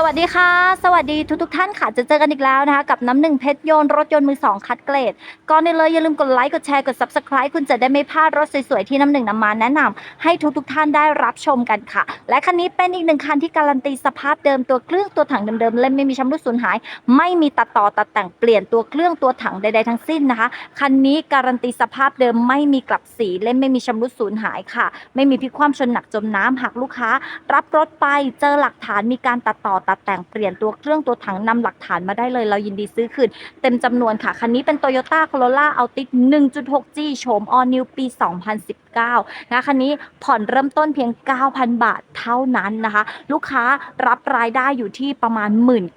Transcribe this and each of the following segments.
สวัสดีค่ะ สวัสดีทุกทท่านค่ะจะเจอกันอีกแล้วนะคะ กับน้ำหนึ่งเพชรยนต์รถยนต์มือสองคัดเกรดก่อนอื่นเลยอย่าลืมกดไลค์กดแชร์กด subscribe คุณจะได้ไม่พลาดรถสวยๆ ที่น้ำหนึ่งนำมาแนะนำให้ทุกทท่านได้รับชมกันค่ะ และคันนี้เป็นอีกหนึ่งคันที่การันตีสภาพเดิมตัวเครื่องตัวถังเดิมๆเล่มไม่มีชำรุดสูญหาย ไม่มีตัดต่อตัดแต่งเปลี่ยนตัวเครื่องตัวถังใดๆทั้งสิ้นนะคะคันนี้การันตีสภาพเดิมไม่มีกลับสีเล่มไม่มีชำรุดสูญหายค่ะ ไม่มีพิกคว่ำชนหนักจมน้ำหากลูกค้า รับรถไปเจอหลักฐานมีการตัดต่อตัดแต่งเปลี่ยนตัวเครื่องตัวถังนำหลักฐานมาได้เลย เรายินดีซื้อคืนเต็มจำนวนค่ะ คันนี้เป็น Toyota Corolla Altis 1.6G โฉม All New ปี 2010 9นะคันนี้ผ่อนเริ่มต้นเพียง 9,000 บาทเท่านั้นนะคะ ลูกค้ารับรายได้อยู่ที่ประมาณ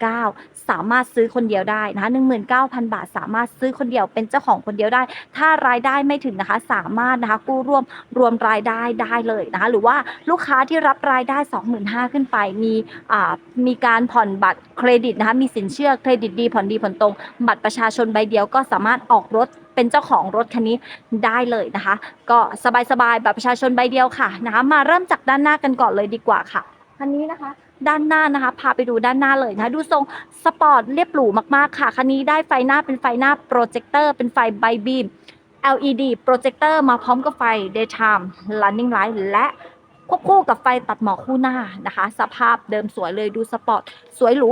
19,000สามารถซื้อคนเดียวได้นะคะ19,000 บาท สามารถซื้อคนเดียวเป็นเจ้าของคนเดียวได้ ถ้ารายได้ไม่ถึงนะคะ สามารถนะคะกู้ร่วมรวมรายได้ได้เลยนะคะ หรือว่าลูกค้าที่รับรายได้ 25,000 ขึ้นไป มีอ่ามีการผ่อนบัตรเครดิตนะคะ มีสินเชื่อเครดิตดีผ่อนดีผ่อนตรง บัตรประชาชนใบเดียวก็สามารถออกรถ เป็นเจ้าของรถคันนี้ได้เลยนะคะ ก็สบายๆแบัตรประชาชนใบเดียวค่ะนะคะมาเริ่มจากด้านหน้ากันก่อนเลยดีกว่าค่ะคันนี้นะคะด้านหน้านะคะ พาไปดูด้านหน้าเลยนะคะดูทรงสปอร์ตเรียบหรูมากๆค่ะ คันนี้ได้ไฟหน้าเป็นไฟหน้าโปรเจคเตอร์เป็นไฟไบบีม LED โปรเจคเตอร์มาพร้อมกับไฟ daytime running light และ ควบคู่กับไฟตัดหมอกคู่หน้านะคะ สภาพเดิมสวยเลยดูสปอร์ตสวยหรู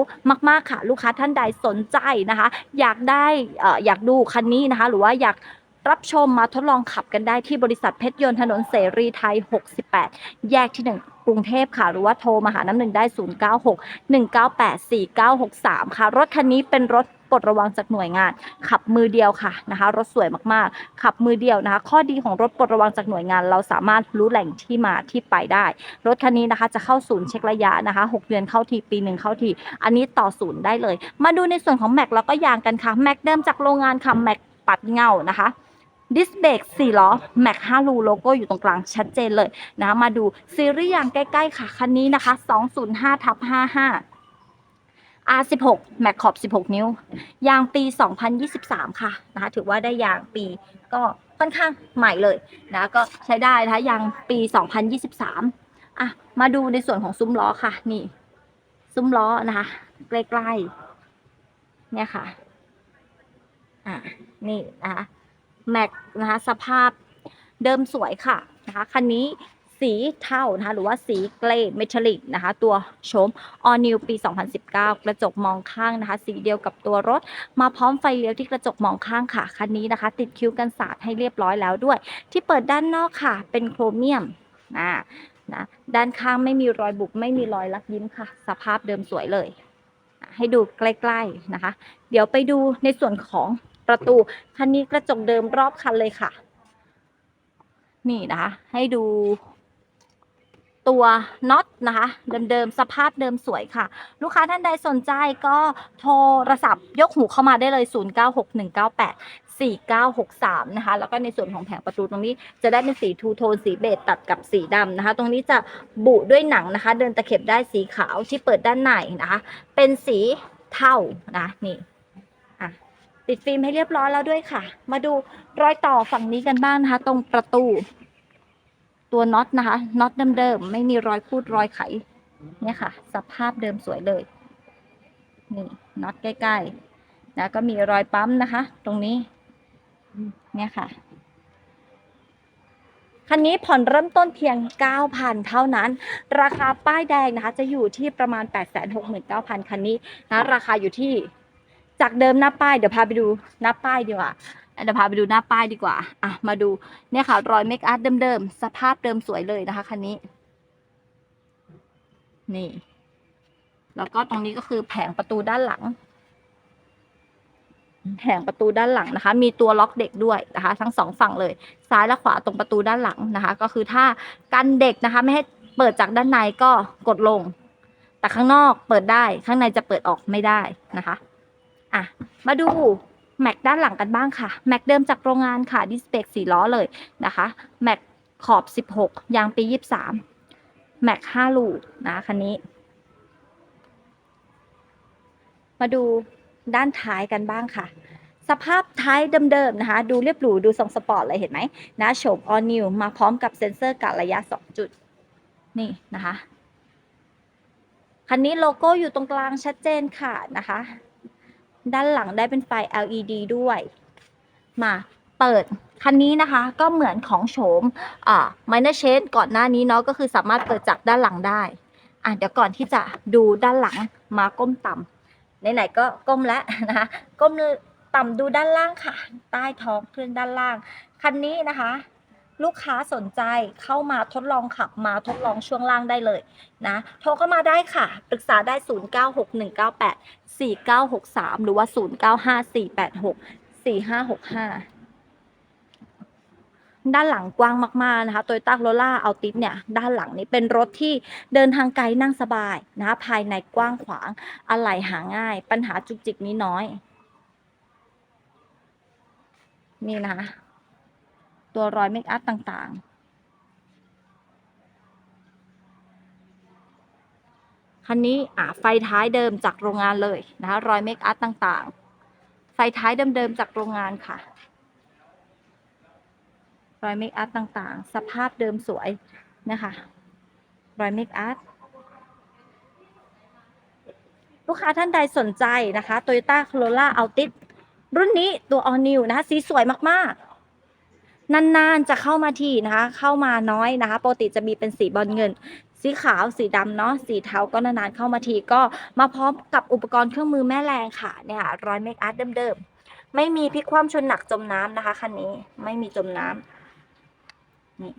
มากๆค่ะ ลูกค้าท่านใดสนใจนะคะ อยากได้เอ่ออยากดูคันนี้นะคะ หรือว่าอยากรับชมมาทดลองขับกันได้ที่บริษัทเพชรยนต์ถนนเสรีไทย 68 แยกที่ 1 กรุงเทพค่ะ หรือว่าโทรมาหาน้ำหนึ่งได้ 096 198 4963 ค่ะ รถคันนี้เป็นรถ ปลดระวังจากหน่วยงาน ขับมือเดียวค่ะนะคะ รถสวยมากๆ ขับมือเดียวนะคะ ข้อดีของรถปลดระวังจากหน่วยงาน เราสามารถรู้แหล่งที่มาที่ไปได้ รถคันนี้นะคะจะเข้าศูนย์เช็คระยะนะคะ 6 เดือนเข้าทีปีหนึ่งเข้าที อันนี้ต่อศูนย์ได้เลย มาดูในส่วนของแม็กแล้วก็ยางกันค่ะแม็กเดิมจากโรงงานค่ะแม็กปัดเงานะคะดิสเบรก4ล้อแม็ก5รูโลโก้อยู่ตรงกลางชัดเจนเลยนะคะมาดูซีรีส์ยางใกล้ ๆ ค่ะ คันนี้นะคะ 205ทับ55 R16 แม็กขอบ16 นิ้ว ยางปี 2023 ค่ะนะคะถือว่าได้ยางปีก็ค่อนข้างใหม่เลยนะก็ใช้ได้นะคะยางปี 2023 อะ มาดูในส่วนของซุ้มล้อค่ะ นี่ ซุ้มล้อนะคะ ใกล้ๆ เนี่ยค่ะ อะ นี่นะคะแม็กนะคะสภาพเดิมสวยค่ะนะคะคันนี้ สีเทานะคะหรือว่าสีเกรย์เมทัลลิกนะคะตัวโฉม All New ปี 2019 กระจกมองข้างนะคะ สีเดียวกับตัวรถ มาพร้อมไฟเลี้ยวที่กระจกมองข้างค่ะคันนี้นะคะ ติดคิ้วกันสาดให้เรียบร้อยแล้วด้วย ที่เปิดด้านนอกค่ะ เป็นโครเมียมนะนะด้านข้างไม่มีรอยบุบไม่มีรอยลักยิ้มค่ะ สภาพเดิมสวยเลย ให้ดูใกล้ๆนะคะ เดี๋ยวไปดูในส่วนของประตูคันนี้กระจกเดิมรอบคันเลยค่ะ นี่นะคะ ให้ดู ตัวน็อตนะคะ เดิมๆสภาพเดิมสวยค่ะ ลูกค้าท่านใดสนใจก็โทรศัพท์ยกหูเข้ามาได้เลย 096198 4963 นะคะ แล้วก็ในส่วนของแผงประตูตรงนี้จะได้เป็นสีทูโทนสีเบจตัดกับสีดำนะคะ ตรงนี้จะบุด้วยหนังนะคะ เดินตะเข็บได้สีขาวที่เปิดด้านในนะคะ เป็นสีเทานะนี่อะติดฟิล์มให้เรียบร้อยแล้วด้วยค่ะ มาดูรอยต่อฝั่งนี้กันบ้างนะคะ ตรงประตู ตัวน็อตนะคะน็อตเดิมๆไม่มีรอยคูดรอยไข เนี่ยค่ะ สภาพเดิมสวยเลย นี่น็อตใกล้ๆนะก็มีรอยปั๊มนะคะ ตรงนี้ เนี่ยค่ะคันนี้ผ่อนเริ่มต้นเพียง 9,000 เท่านั้น ราคาป้ายแดงนะคะ จะอยู่ที่ประมาณ 869,000 คันนี้นะ ราคาอยู่ที่จากเดิมหน้าป้าย เดี๋ยวพาไปดูหน้าป้ายดีกว่า เดี๋ยวพาไปดูหน้าป้ายดีกว่า อะ มาดูเนี่ยค่ะ รอยเมคอัพเดิมๆ สภาพเดิมสวยเลยนะคะคันนี้ นี่ แล้วก็ตรงนี้ก็คือแผงประตูด้านหลัง แผงประตูด้านหลังนะคะ มีตัวล็อกเด็กด้วยนะคะ ทั้งสองฝั่งเลย ซ้ายและขวาตรงประตูด้านหลังนะคะ ก็คือถ้ากันเด็กนะคะ ไม่ให้เปิดจากด้านในก็กดลง แต่ข้างนอกเปิดได้ ข้างในจะเปิดออกไม่ได้นะคะ อะ มาดู แม็กด้านหลังกันบ้างค่ะแม็กเดิมจากโรงงานค่ะดิสเบกสี่ล้อเลยนะคะแม็กขอบ 16 ยางปี 23 แม็ก5ลูกนะคันนี้ มาดูด้านท้ายกันบ้างค่ะ สภาพท้ายเดิมๆนะคะ ดูเรียบหรูดูทรงสปอร์ตเลยเห็นไหมนะโฉม all new มาพร้อมกับเซ็นเซอร์กะระยะ 2 จุด นี่นะคะ คันนี้โลโก้อยู่ตรงกลางชัดเจนค่ะนะคะ ด้านหลังได้เป็นไฟ LED ด้วย มาเปิดคันนี้นะคะก็เหมือนของโฉมอ่า minor change ก่อนหน้านี้เนาะก็คือสามารถเปิดจากด้านหลังได้ อะเดี๋ยวก่อนที่จะดูด้านหลังมาก้มต่ำไหนๆก็ก้มแล้วนะคะก้มต่ำดูด้านล่างค่ะ ใต้ท้องเครื่องด้านล่าง คันนี้นะคะ ลูกค้าสนใจเข้ามาทดลองขับมาทดลองช่วงล่างได้เลยนะโทรเข้ามาได้ค่ะ ปรึกษาได้ 096198 4963 หรือว่า 095486 4565ด้านหลังกว้างมากๆนะคะโตโยต้าโรล่าเอาติสเนี่ยด้านหลังนี้เป็นรถที่เดินทางไกลนั่งสบายนะคะภายในกว้างขวางอะไหล่หาง่าย ปัญหาจุกจิกนี้น้อย นี่นะคะ ตัวรอยเมคอัพต่างๆ คันนี้อะไฟท้ายเดิมจากโรงงานเลยนะคะรอยเมคอัพต่างๆ ไฟท้ายเดิมๆจากโรงงานค่ะ รอยเมคอัพต่างๆ สภาพเดิมสวยนะคะรอยเมคอัพลูกค้าท่านใดสนใจนะคะ Toyota Corolla Altis รุ่นนี้ตัว All New นะคะ สีสวยมาก ๆ นานๆจะเข้ามาทีนะคะ เข้ามาน้อยนะคะปกติจะมีเป็นสีบอลเงิน สีขาวสีดำเนาะสีเทาก็นานๆเข้ามาทีก็มาพร้อมกับอุปกรณ์เครื่องมือแม่แรงค่ะเนี่ยค่ะรอยเมคอัพเดิมๆไม่มีพลิกคว่ำชนหนักจมน้ำนะคะคันนี้ไม่มีจมน้ำนี่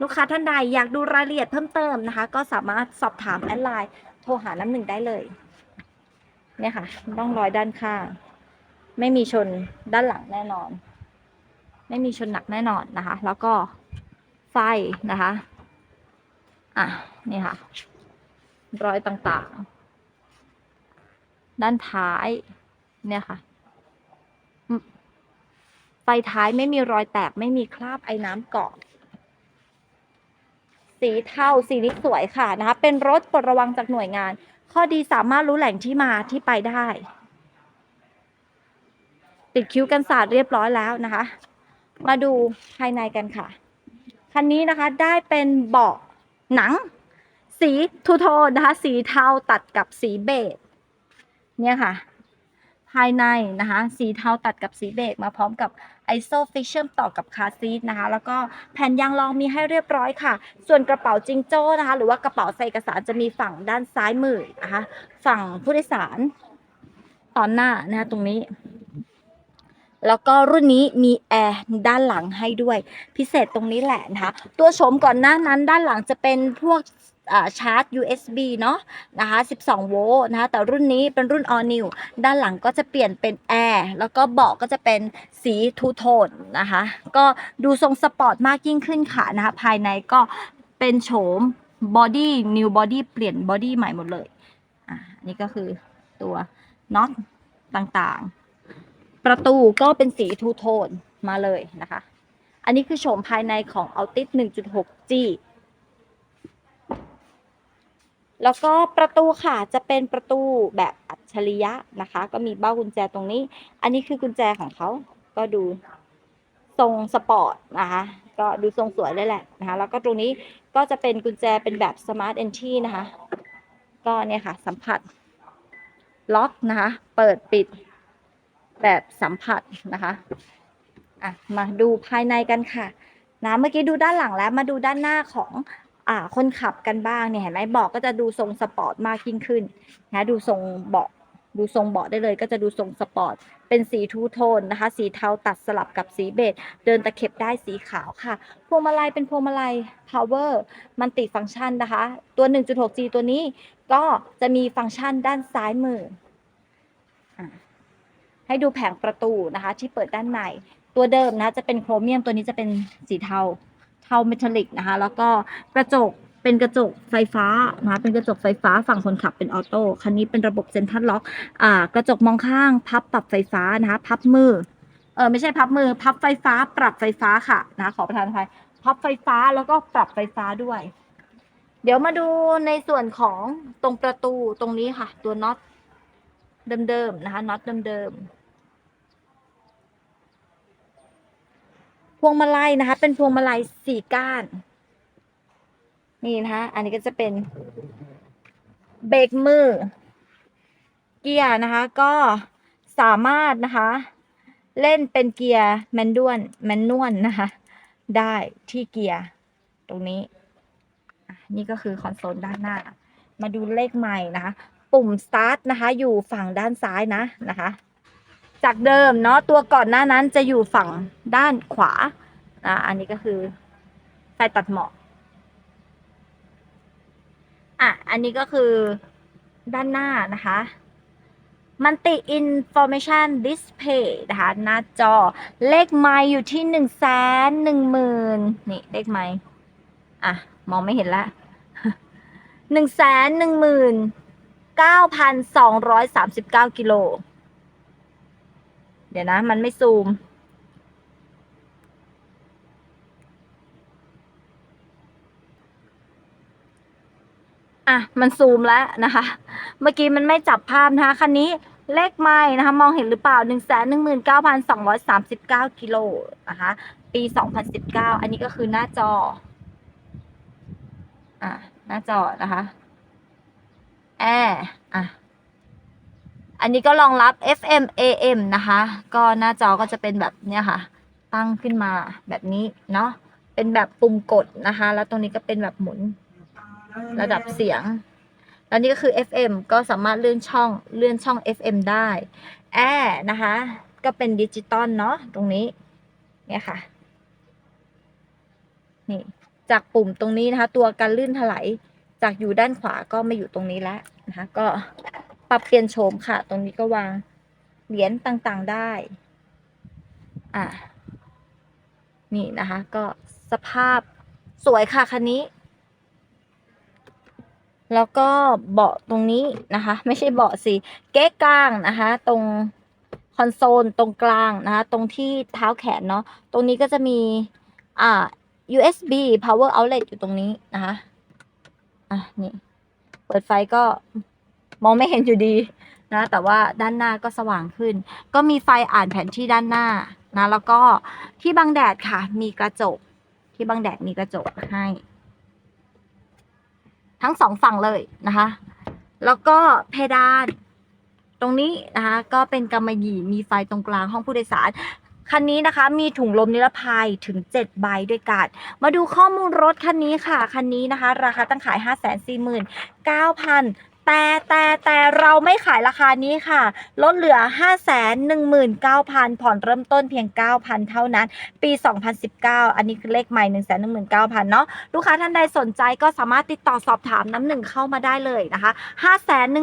ลูกค้าท่านใดอยากดูรายละเอียดเพิ่มเติมนะคะ ก็สามารถสอบถามแอดไลน์โทรหาน้ำหนึ่งได้เลย เนี่ยค่ะร่องรอยด้านข้าง ไม่มีชนด้านหลังแน่นอน ไม่มีชนหนักแน่นอนนะคะ แล้วก็ไฟนะคะ อะ นี่ค่ะ รอยต่างๆ ด้านท้าย เนี่ยค่ะ ไฟท้ายไม่มีรอยแตก ไม่มีคราบไอ้น้ำเกาะสีเทาสีนี้สวยค่ะนะคะ เป็นรถปลดระวังจากหน่วยงาน ข้อดีสามารถรู้แหล่งที่มาที่ไปได้ ติดคิ้วกันสาดเรียบร้อยแล้วนะคะ มาดูภายในกันค่ะ คันนี้นะคะได้เป็นเบาะหนัง สีทูโทนนะคะ สีเทาตัดกับสีเบจเนี่ยค่ะ ภายในนะคะ สีเทาตัดกับสีเบจมาพร้อมกับไอโซฟิชเชื่อมต่อกับคาซีทนะคะ แล้วก็แผ่นยางรองมีให้เรียบร้อยค่ะ ส่วนกระเป๋าจิงโจ้นะคะ หรือว่ากระเป๋าใส่เอกสารจะมีฝั่งด้านซ้ายมือนะคะ ฝั่งผู้โดยสารตอนหน้านะคะตรงนี้ แล้วก็รุ่นนี้มีแอร์ด้านหลังให้ด้วย พิเศษตรงนี้แหละนะคะตัวโฉมก่อนหน้านั้นด้านหลังจะเป็นพวกชาร์จ USB เนาะนะคะ 12 โวลต์นะคะแต่รุ่นนี้เป็นรุ่น all new ด้านหลังก็จะเปลี่ยนเป็นแอร์แล้วก็เบาะก็จะเป็นสีทูโทนนะคะ ก็ดูทรงสปอร์ตมากยิ่งขึ้นค่ะนะคะ ภายในก็เป็นโฉมบอดี้ new body เปลี่ยนบอดี้ใหม่หมดเลย อะนี่ก็คือตัวน็อตต่างๆ ประตูก็เป็นสีทูโทนมาเลยนะคะ อันนี้คือโฉมภายในของ Altis 1.6G แล้วก็ประตูค่ะจะเป็นประตูแบบอัจฉริยะนะคะ ก็มีเบ้ากุญแจตรงนี้ อันนี้คือกุญแจของเขาก็ดูทรงสปอร์ตนะคะ ก็ดูทรงสวยเลยแหละนะคะ แล้วก็ตรงนี้ก็จะเป็นกุญแจเป็นแบบ Smart Entry นะคะ ก็เนี่ยค่ะ สัมผัส ล็อกนะคะ เปิดปิด แบบสัมผัสนะคะอะมาดูภายในกันค่ะนะเมื่อกี้ดูด้านหลังแล้วมาดูด้านหน้าของอ่าคนขับกันบ้างเนี่ยเห็นไหมเบาะก็จะดูทรงสปอร์ตมากยิ่งขึ้นนะดูทรงเบาะดูทรงเบาะได้เลย ก็จะดูทรงสปอร์ต เป็นสีทูโทนนะคะ สีเทาตัดสลับกับสีเบจเดินตะเข็บได้สีขาวค่ะ พวงมาลัยเป็นพวงมาลัย power มันติฟังก์ชันนะคะ ตัว 1.6G ตัวนี้ก็จะมีฟังก์ชันด้านซ้ายมือ ให้ดูแผงประตูนะคะ ที่เปิดด้านใน ตัวเดิมนะจะเป็นโครเมียมตัวนี้จะเป็นสีเทา เทาเมทัลลิกนะคะ แล้วก็กระจกเป็นกระจกไฟฟ้านะคะเป็นกระจกไฟฟ้าฝั่งคนขับเป็นออโต้คันนี้เป็นระบบเซ็นทรัลล็อกอ่ากระจกมองข้าง พับปรับไฟฟ้านะคะพับมือเออไม่ใช่พับมือ พับไฟฟ้า ปรับไฟฟ้าค่ะนะขอประทานอภัยพับไฟฟ้าแล้วก็ปรับไฟฟ้าด้วย เดี๋ยวมาดูในส่วนของตรงประตูตรงนี้ค่ะ ตัวน็อต เดิมๆนะคะน็อตเดิมๆพวงมาลัยนะคะ เป็นพวงมาลัยสี่ก้าน นี่นะคะอันนี้ก็จะเป็นเบรกมือ เกียร์นะคะ ก็สามารถนะคะ เล่นเป็นเกียร์แมนด้วนแมนนวลนะคะ ได้ที่เกียร์ตรงนี้ นี่ก็คือคอนโซลด้านหน้า มาดูเลขใหม่นะคะ ปุ่ม start นะคะ อยู่ฝั่งด้านซ้ายนะนะคะ จากเดิมเนาะตัวก่อนหน้านั้นจะอยู่ฝั่งด้านขวาอะอันนี้ก็คือไฟตัดหมอกอะอันนี้ก็คือด้านหน้านะคะมันติ information display นะคะ หน้าจอเลขไมล์อยู่ที่หนึ่งแสนหนึ่งหมื่นนี่เลขไมล์อะ มองไม่เห็นละหนึ่งแสนหนึ่งหมื่น เก้าพันสองร้อยสามสิบเก้ากิโล เดี๋ยวนะ มันไม่ซูม อะ มันซูมแล้วนะคะ เมื่อกี้มันไม่จับภาพนะคะ คันนี้เลขไม่นะคะ มองเห็นหรือเปล่า 1 1 9 2 3 9 กิโลนะคะ ปี 2019 อันนี้ก็คือหน้าจอ อะ หน้าจอนะคะ แอร์อะอันนี้ก็รองรับ FM AM นะคะ ก็หน้าจอก็จะเป็นแบบเนี้ยค่ะ ตั้งขึ้นมาแบบนี้เนาะ เป็นแบบปุ่มกดนะคะ แล้วตรงนี้ก็เป็นแบบหมุนระดับเสียง แล้วนี่ก็คือ FM ก็สามารถเลื่อนช่องเลื่อนช่อง FM ได้ แอร์นะคะ ก็เป็นดิจิตอลเนาะตรงนี้ เนี่ยค่ะ นี่ จากปุ่มตรงนี้นะคะ ตัวการลื่นถลาย จากอยู่ด้านขวาก็มาอยู่ตรงนี้แล้วนะคะ ก็ปรับเปลี่ยนโฉมค่ะ ตรงนี้ก็วางเหรียญต่างๆได้ อะนี่นะคะ ก็สภาพสวยค่ะคันนี้ แล้วก็เบาะตรงนี้นะคะ ไม่ใช่เบาะสิเก๊กกลางนะคะ ตรงคอนโซลตรงกลางนะคะ ตรงที่เท้าแขนเนาะตรงนี้ก็จะมีอ่า USB power outlet อยู่ตรงนี้นะคะ อะนี่ เปิดไฟก็มองไม่เห็นอยู่ดีนะ แต่ว่าด้านหน้าก็สว่างขึ้น ก็มีไฟอ่านแผนที่ด้านหน้านะ แล้วก็ที่บังแดดค่ะ มีกระจก ที่บังแดดมีกระจกให้ ทั้งสองฝั่งเลยนะคะ แล้วก็เพดานตรงนี้นะคะก็เป็นกำมะหยี่มีไฟตรงกลางห้องผู้โดยสาร คันนี้นะคะมีถุงลมนิรภัยถึง 7 ใบด้วยกัน มาดูข้อมูลรถคันนี้ค่ะ คันนี้นะคะ ราคาตั้งขาย 5 4 9 0 0 0 แต่แต่แต่เราไม่ขายราคานี้ค่ะ ลดเหลือ 5 1 9 0 0 0 ผ่อนเริ่มต้นเพียง 9,000 เท่านั้น ปี 2019 อันนี้คือเลขใหม่ 1 1 9 0 0 0 เนาะลูกค้าท่านใดสนใจก็สามารถติดต่อสอบถามน้ำหนึ่งเข้ามาได้เลยนะคะ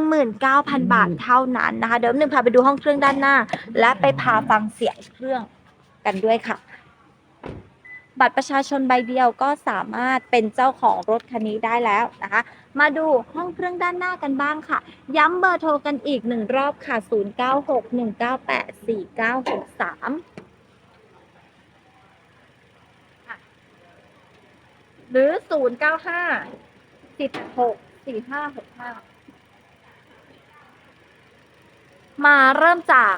519,000 บาทเท่านั้นนะคะ เดี๋ยวน้ำหนึ่งพาไปดูห้องเครื่องด้านหน้า และไปพาฟังเสียงเครื่องกันด้วยค่ะ บัตรประชาชนใบเดียวก็สามารถเป็นเจ้าของรถคันนี้ได้แล้วนะคะ มาดูห้องเครื่องด้านหน้ากันบ้างค่ะ ย้ำเบอร์โทรกันอีกหนึ่งรอบค่ะ 0961984963หรือ 095 16 4565 มาเริ่มจาก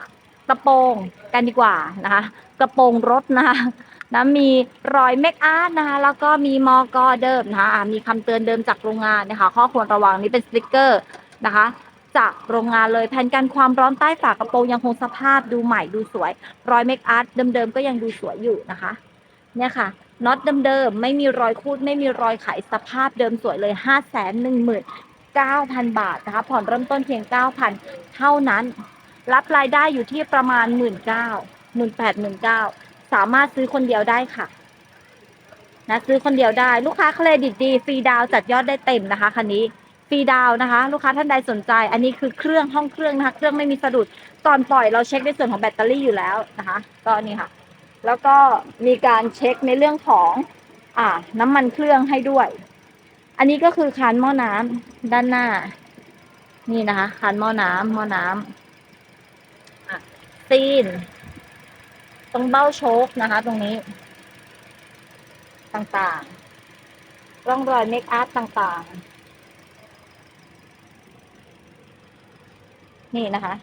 กระโปรงกันดีกว่านะคะ กระโปรงรถนะคะ นะมีรอยเมคอาร์ตนะคะแล้วก็มีมอกอเดิมนะคะมีคำเตือนเดิมจากโรงงานนะคะข้อควรระวังนี้เป็นสติกเกอร์นะคะ จากโรงงานเลยแผ่นกันความร้อนใต้ฝากระโปรงยังคงสภาพดูใหม่ดูสวย รอยเมคอาร์ตเดิมๆก็ยังดูสวยอยู่นะคะเนี่ยค่ะน็อตเดิมๆไม่มีรอยคูดไม่มีรอยไขสภาพเดิมสวยเลย 5 1 1 9 0 0 0บาทนะคะผ่อนเริ่มต้นเพียง 9,000 เท่านั้น รับรายได้อยู่ที่ประมาณ 1 9 0 0 0 1 8 1 9 สามารถซื้อคนเดียวได้ค่ะ นะซื้อคนเดียวได้ ลูกค้าเครดิตดีฟรีดาวจัดยอดได้เต็มนะคะคันนี้ฟรีดาวน์นะคะ ลูกค้าท่านใดสนใจ อันนี้คือเครื่องห้องเครื่องนะคะ เครื่องไม่มีสะดุดก่อนปล่อยเราเช็คในส่วนของแบตเตอรี่อยู่แล้วนะคะ ก็นี่ค่ะ แล้วก็มีการเช็คในเรื่องของอ่าน้ำมันเครื่องให้ด้วย อันนี้ก็คือคานหม้อน้ำด้านหน้า นี่นะคะคานหม้อน้ำหม้อน้ำอะซีน ตรงเบ้าโชคนะคะ ตรงนี้ ต่างๆ ร่องรอยเมคอัพต่างๆ นี่นะคะ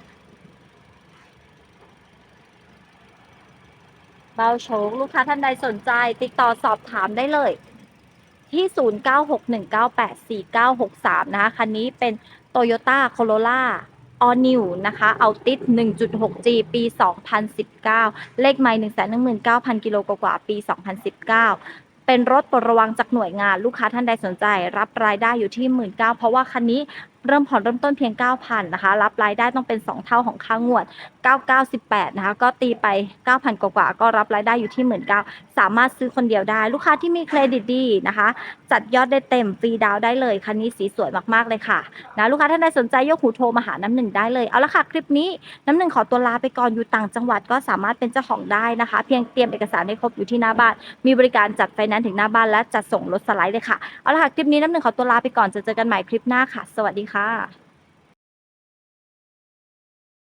เบ้าโชคลูกค้าท่านใดสนใจ ติดต่อสอบถามได้เลย ที่ 0961984963 นะคะ คันนี้เป็น Toyota Corolla All New นะคะเอาติด 1.6G ปี 2019 เลขไมล์119,000 กิโลกว่าปี 2019เป็นรถปลดระวังจากหน่วยงานลูกค้าท่านใดสนใจ รับรายได้อยู่ที่ 19,000เพราะว่าคันนี้ เริ่มผ่อนเริ่มต้นเพียง 9,000นะคะ รับรายได้ต้องเป็น 2 เท่าของค่างวด 9918นะคะ ก็ตีไป 9,000 กว่าๆก็รับรายได้อยู่ที่19,000สามารถซื้อคนเดียวได้ ลูกค้าที่มีเครดิตดีนะคะ จัดยอดได้เต็มฟรีดาวน์ได้เลย คันนี้สีสวยมากๆเลยค่ะนะลูกค้าท่านใดสนใจยกหูโทรมาหาน้ำหนึ่งได้เลย เอาละค่ะ คลิปนี้น้ำหนึ่งขอตัวลาไปก่อนอยู่ต่างจังหวัดก็สามารถเป็นเจ้าของได้นะคะ เพียงเตรียมเอกสารให้ครบอยู่ที่หน้าบ้าน มีบริการจัดไฟแนนซ์ถึงหน้าบ้านและจัดส่งรถสไลด์เลยค่ะเอาละค่ะคลิปนี้น้ำหนึ่งขอตัวลาไปก่อนจะเจอกันใหม่คลิปหน้าค่ะ สวัสดีค่ะ